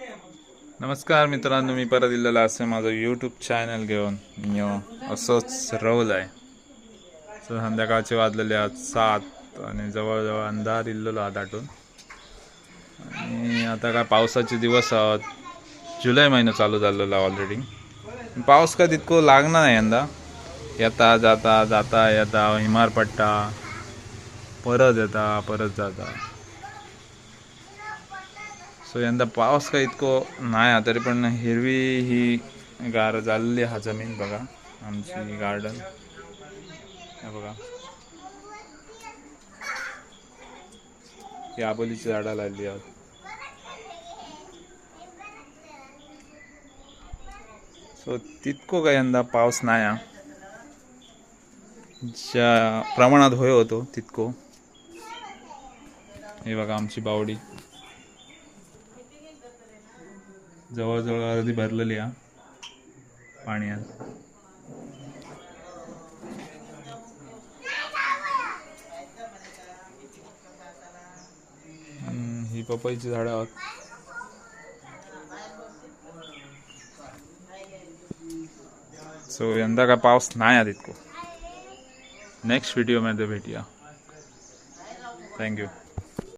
नमस्कार मित्रांनो मी परत दिलेला असे माझं यूट्यूब चॅनल घेऊन. मी असंच रवल आहे. सो संध्याकाळचे वाजलेले आज सात आणि जवळजवळ अंधार इल्लेलो आत आटून. आणि आता काय पावसाचे दिवस आहात. जुलै महिना चालू झालेला ऑलरेडी पाऊस काय तितको लागणार नाही यंदा? येता जाता जाता येता हिमार पडटा परत येता परत जाता. सो यंदा पाऊस काय इतको नाही हा, तरी पण हिरवी ही गार झालेली हा जमीन बघा. आमची गार्डन हे बघा. ही आबोलीची झाडं लावली आहेत. सो तितको काय यंदा पाऊस नाही हा ज्या प्रमाणात होय होतो तितको. हे बघा आमची बावडी. जवळजवळ अर्धी भरलेली हा. पाण्यात ही पपईची झाडं आहोत. सो यंदा काय पाऊस नाही आत इतको. नेक्स्ट व्हिडिओमध्ये भेटूया. थँक्यू